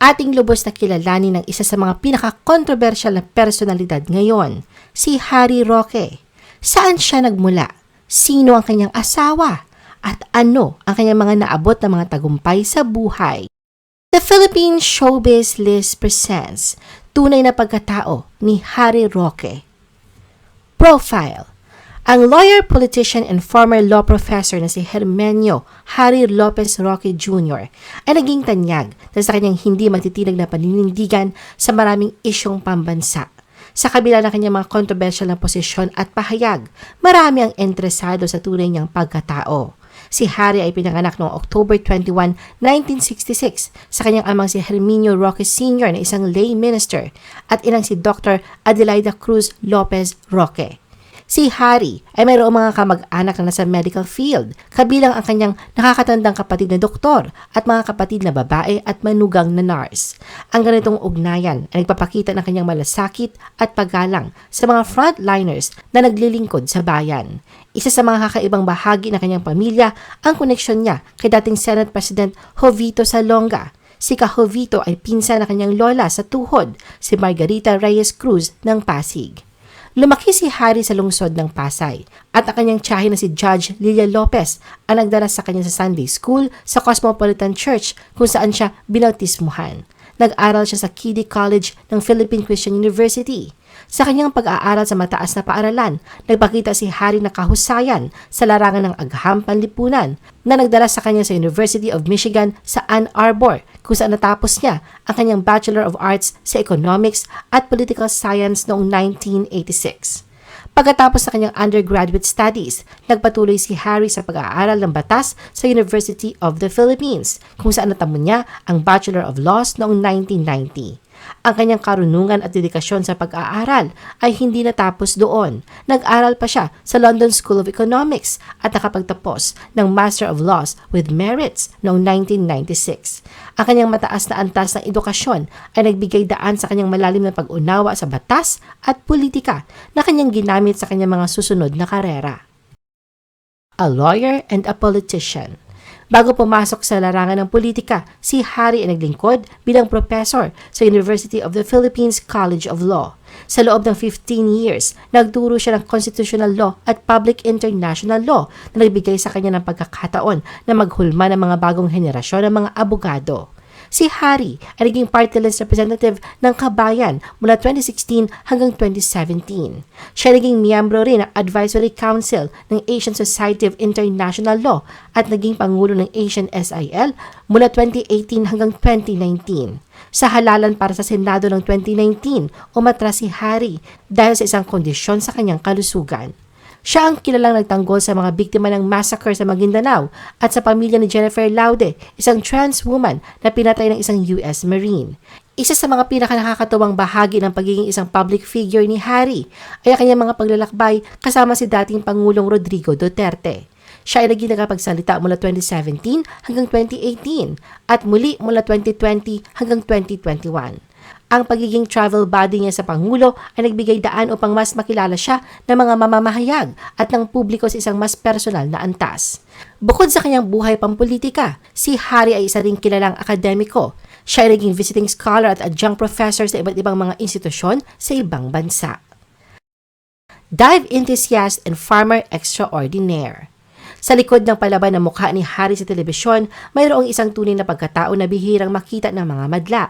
ating lubos na kilalanin ng isa sa mga pinaka-controversial na personalidad ngayon, si Harry Roque. Saan siya nagmula? Sino ang kanyang asawa? At ano ang kanyang mga naabot na mga tagumpay sa buhay? The Philippine Showbiz List presents Tunay na Pagkatao ni Harry Roque. Profile ang lawyer, politician, and former law professor na si Hermenio Harry Lopez Roque Jr. ay naging tanyag dahil sa kanyang hindi magtitilag na paninindigan sa maraming isyong pambansa. Sa kabila ng kanyang mga controversial na posisyon at pahayag, marami ang interesado sa tunay niyang pagkatao. Si Harry ay pinanganak noong October 21, 1966 sa kanyang amang si Herminio Roque Sr. na isang lay minister at inang si Dr. Adelaida Cruz Lopez Roque. Si Harry ay mayroong mga kamag-anak na nasa medical field, kabilang ang kanyang nakakatandang kapatid na doktor at mga kapatid na babae at manugang na nurse. Ang ganitong ugnayan ay nagpapakita ng kanyang malasakit at paggalang sa mga frontliners na naglilingkod sa bayan. Isa sa mga kakaibang bahagi ng kanyang pamilya ang koneksyon niya kay dating Senate President Jovito Salonga si Kahovito ay pinsan na kanyang lola sa tuhod, si Margarita Reyes Cruz ng Pasig. Lumaki si Harry sa lungsod ng Pasay at ang kanyang tiyahin na si Judge Lilia Lopez ang nagdala sa kanya sa Sunday School sa Cosmopolitan Church kung saan siya binautismuhan. Nag-aral siya sa Kiddie College ng Philippine Christian University. Sa kanyang pag-aaral sa mataas na paaralan, nagpakita si Harry na kahusayan sa larangan ng agham panlipunan na nagdala sa kanya sa University of Michigan sa Ann Arbor kung saan natapos niya ang kanyang Bachelor of Arts sa Economics at Political Science noong 1986. Pagkatapos ng kanyang undergraduate studies, nagpatuloy si Harry sa pag-aaral ng batas sa University of the Philippines, kung saan natamo niya ang Bachelor of Laws noong 1990. Ang kanyang karunungan at dedikasyon sa pag-aaral ay hindi natapos doon. Nag-aral pa siya sa London School of Economics at nakapagtapos ng Master of Laws with Merits noong 1996. Ang kanyang mataas na antas ng edukasyon ay nagbigay daan sa kanyang malalim na pag-unawa sa batas at politika na kanyang ginamit sa kanyang mga susunod na karera. A lawyer and a politician. Bago pumasok sa larangan ng politika, si Harry ay naglingkod bilang professor sa University of the Philippines College of Law. Sa loob ng 15 years, nagturo siya ng constitutional law at public international law na nagbigay sa kanya ng pagkakataon na maghulma ng mga bagong henerasyon ng mga abogado. Si Harry ay naging party list representative ng Kabayan mula 2016 hanggang 2017. Siya naging miyembro rin ng Advisory Council ng Asian Society of International Law at naging pangulo ng Asian SIL mula 2018 hanggang 2019. Sa halalan para sa Senado ng 2019, umatras si Harry dahil sa isang kondisyon sa kanyang kalusugan. Siya ang kilalang nagtanggol sa mga biktima ng massacre sa Maguindanao at sa pamilya ni Jennifer Laude, isang trans woman na pinatay ng isang US Marine. Isa sa mga pinakanakakatuwang bahagi ng pagiging isang public figure ni Harry ay ang kanyang mga paglalakbay kasama si dating Pangulong Rodrigo Duterte. Siya ay naging nakapagsalita mula 2017 hanggang 2018 at muli mula 2020 hanggang 2021 ang pagiging travel buddy niya sa Pangulo ay nagbigay daan upang mas makilala siya ng mga mamamahayag at ng publiko sa isang mas personal na antas. Bukod sa kanyang buhay pampolitika, si Harry ay isa ring kilalang akademiko. Siya ay naging visiting scholar at adjunct professor sa iba't ibang mga institusyon sa ibang bansa. Dive enthusiast and farmer extraordinaire. Sa likod ng palaban ng mukha ni Harry sa telebisyon, mayroong isang tunay na pagkatao na bihirang makita ng mga madla.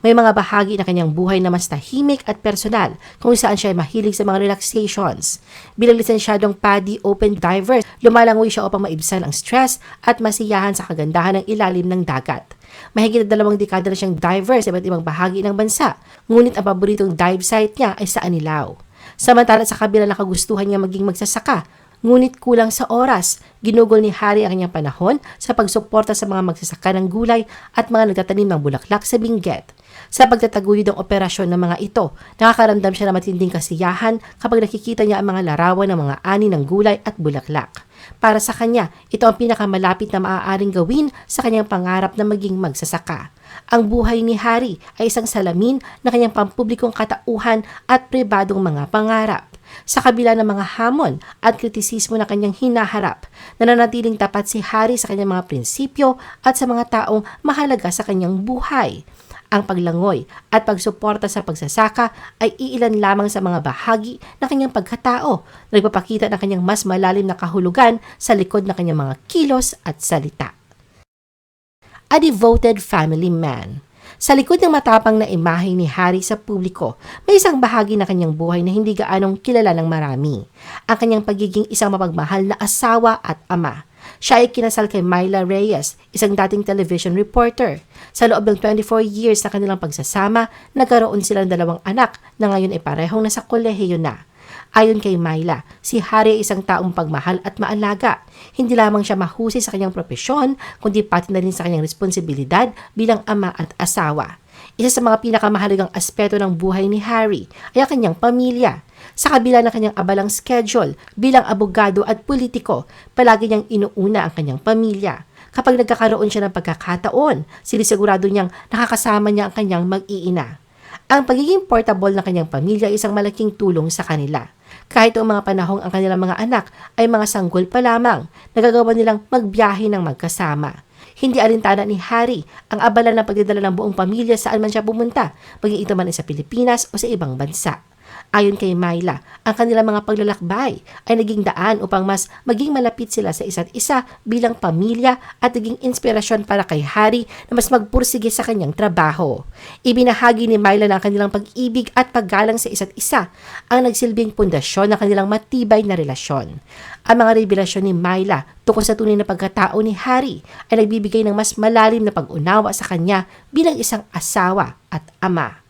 May mga bahagi na kanyang buhay na mas tahimik at personal kung saan siya ay mahilig sa mga relaxations. Bilang lisensyadong PADI Open Diver, lumalangoy siya upang maibsan ang stress at masiyahan sa kagandahan ng ilalim ng dagat. Mahigit na dalawang dekada na siyang diver sa iba't ibang bahagi ng bansa, ngunit ang paboritong dive site niya ay sa Anilao. Samantala sa kabila ng kagustuhan niya maging magsasaka, ngunit kulang sa oras. Ginugol ni Harry ang kanyang panahon sa pagsuporta sa mga magsasaka ng gulay at mga nagtatanim ng bulaklak sa Benguet. Sa pagtataguyod ng operasyon ng mga ito, nakakaramdam siya ng matinding kasiyahan kapag nakikita niya ang mga larawan ng mga ani ng gulay at bulaklak. Para sa kanya, ito ang pinakamalapit na maaaring gawin sa kanyang pangarap na maging magsasaka. Ang buhay ni Harry ay isang salamin na kanyang pampublikong katauhan at pribadong mga pangarap. Sa kabila ng mga hamon at kritisismo na kanyang hinaharap, nananatiling tapat si Harry sa kanyang mga prinsipyo at sa mga taong mahalaga sa kanyang buhay. Ang paglangoy at pagsuporta sa pagsasaka ay iilan lamang sa mga bahagi ng kanyang pagkatao na nagpapakita ng kanyang mas malalim na kahulugan sa likod ng kanyang mga kilos at salita. A devoted family man. Sa likod ng matapang na imahe ni Harry sa publiko, may isang bahagi na kanyang buhay na hindi gaanong kilala ng marami. Ang kanyang pagiging isang mapagmahal na asawa at ama. Siya ay kinasal kay Myla Reyes, isang dating television reporter. Sa loob ng 24 years na kanilang pagsasama, nagkaroon silang dalawang anak na ngayon ay parehong nasa kolehiyo na. Ayon kay Myla, si Harry ay isang taong pagmahal at maalaga. Hindi lamang siya mahusay sa kanyang propesyon, kundi pati na rin sa kanyang responsibilidad bilang ama at asawa. Isa sa mga pinakamahalagang aspeto ng buhay ni Harry ay ang kanyang pamilya. Sa kabila ng kanyang abalang schedule bilang abogado at politiko, palagi niyang inuuna ang kanyang pamilya. Kapag nagkakaroon siya ng pagkakataon, sinisigurado niyang nakakasama niya ang kanyang mag-iina. Ang pagiging portable ng kanyang pamilya ay isang malaking tulong sa kanila. Kahit ang mga panahong ang kanilang mga anak ay mga sanggol pa lamang, nagagawa nilang magbiyahe ng magkasama. Hindi alintana ni Harry ang abala ng pagdadala ng buong pamilya saan man siya pumunta, maging ito man ay sa Pilipinas o sa ibang bansa. Ayon kay Myla, ang kanilang mga paglalakbay ay naging daan upang mas maging malapit sila sa isa't isa bilang pamilya at naging inspirasyon para kay Harry na mas magpursige sa kanyang trabaho. Ibinahagi ni Myla na ang kanilang pag-ibig at paggalang sa isa't isa ang nagsilbing pundasyon ng kanilang matibay na relasyon. Ang mga revelasyon ni Myla tungkol sa tunay na pagkatao ni Harry ay nagbibigay ng mas malalim na pag-unawa sa kanya bilang isang asawa at ama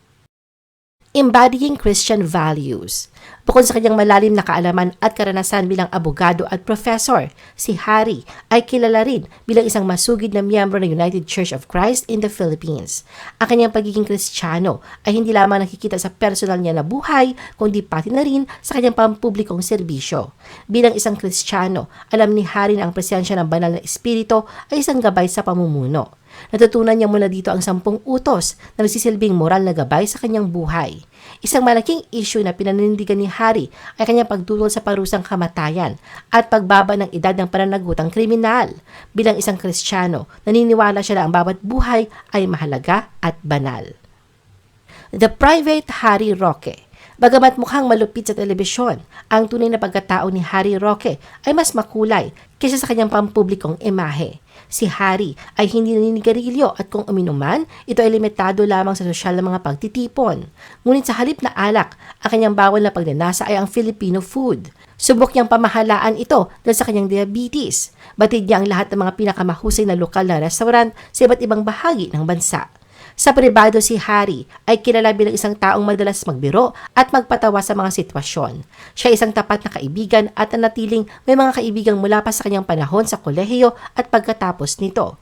embodying Christian values. Bukod sa kanyang malalim na kaalaman at karanasan bilang abogado at professor, si Harry ay kilala rin bilang isang masugid na miyembro ng United Church of Christ in the Philippines. Ang kanyang pagiging kristyano ay hindi lamang nakikita sa personal niya na buhay, kundi pati na rin sa kanyang pampublikong serbisyo. Bilang isang kristyano, alam ni Harry na ang presensya ng banal na espiritu ay isang gabay sa pamumuno. Natutunan niya mula dito ang sampung utos na nagsisilbing moral na gabay sa kanyang buhay. Isang malaking issue na pinanindigan ni Harry ay kanyang pagtutol sa parusang kamatayan at pagbaba ng edad ng pananagutang kriminal. Bilang isang kristyano, naniniwala siya na ang bawat buhay ay mahalaga at banal. The Private Harry Roque Bagamat mukhang malupit sa telebisyon, ang tunay na pagkatao ni Harry Roque ay mas makulay kaysa sa kanyang pampublikong imahe. Si Harry ay hindi naninigarilyo at kung uminuman, ito ay limitado lamang sa sosyal na mga pagtitipon. Ngunit sa halip na alak, ang kanyang bawal na pagnanasa ay ang Filipino food. Subok niyang pamahalaan ito dahil sa kanyang diabetes. Batid niya ang lahat ng mga pinakamahusay na lokal na restaurant sa iba't ibang bahagi ng bansa. Sa pribado si Harry ay kilala bilang isang taong madalas magbiro at magpatawa sa mga sitwasyon. Siya isang tapat na kaibigan at natiling may mga kaibigang mula pa sa kanyang panahon sa kolehiyo at pagkatapos nito.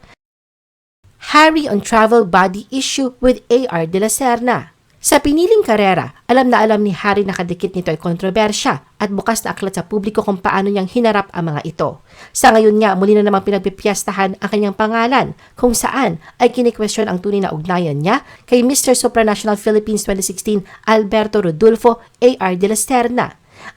Harry on travel body issue with A.R. de la Serna sa piniling karera, alam na alam ni Harry na kadikit nito ay kontrobersya at bukas na aklat sa publiko kung paano niyang hinarap ang mga ito. Sa ngayon nga, muli na namang pinagpipiyastahan ang kanyang pangalan kung saan ay kinikwestiyon ang tunay na ugnayan niya kay Mr. Supranational Philippines 2016 Alberto Rodolfo A.R. de la Serna.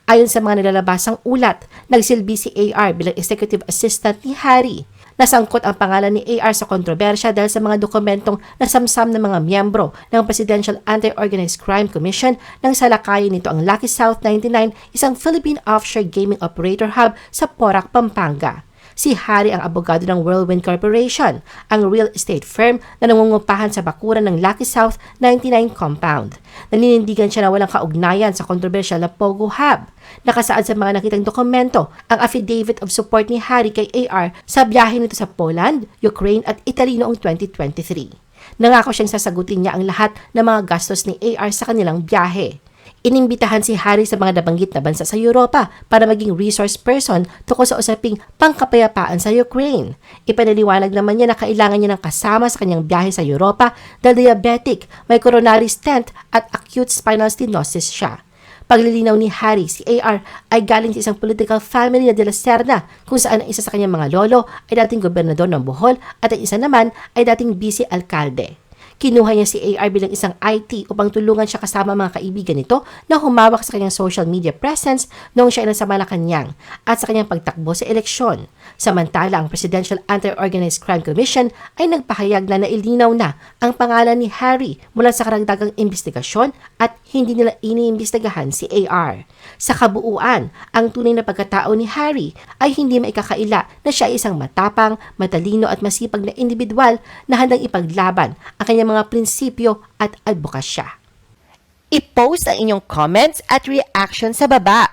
Ayon sa mga nilalabasang ulat, nagsilbi si AR bilang executive assistant ni Harry. Nasangkot ang pangalan ni AR sa kontrobersya dahil sa mga dokumentong nasamsam ng mga miyembro ng Presidential Anti-Organized Crime Commission nang salakayin nito ang Lucky South 99, isang Philippine offshore gaming operator hub sa Porac, Pampanga. Si Harry ang abogado ng Whirlwind Corporation, ang real estate firm na nangungupahan sa bakuran ng Lucky South 99 compound. Naninindigan siya na walang kaugnayan sa kontrobersyal na Pogo Hub. Nakasaad sa mga nakitang dokumento ang affidavit of support ni Harry kay AR sa biyahe nito sa Poland, Ukraine at Italy noong 2023. Nangako siyang sasagutin niya ang lahat ng mga gastos ni AR sa kanilang biyahe. Inimbitahan si Harry sa mga nabanggit na bansa sa Europa para maging resource person tungkol sa usaping pangkapayapaan sa Ukraine. Ipanaliwanag naman niya na kailangan niya ng kasama sa kanyang biyahe sa Europa dahil diabetic, may coronary stent at acute spinal stenosis siya. Paglilinaw ni Harry, si AR ay galing sa isang political family na de la Serna kung saan ang isa sa kanyang mga lolo ay dating gobernador ng Bohol at ang isa naman ay dating vice alkalde. Kinuha niya si AR bilang isang IT upang tulungan siya kasama mga kaibigan nito na humawak sa kanyang social media presence noong siya ay nasa Malacanang at sa kanyang pagtakbo sa eleksyon. Samantala, ang Presidential Anti-Organized Crime Commission ay nagpahayag na nailinaw na ang pangalan ni Harry mula sa karagdagang investigasyon at hindi nila iniimbestigahan si AR. Sa kabuuan, ang tunay na pagkatao ni Harry ay hindi maikakaila na siya ay isang matapang, matalino at masipag na individual na handang ipaglaban ang kanyang mga prinsipyo at advokasya. I-post ang inyong comments at reaction sa baba.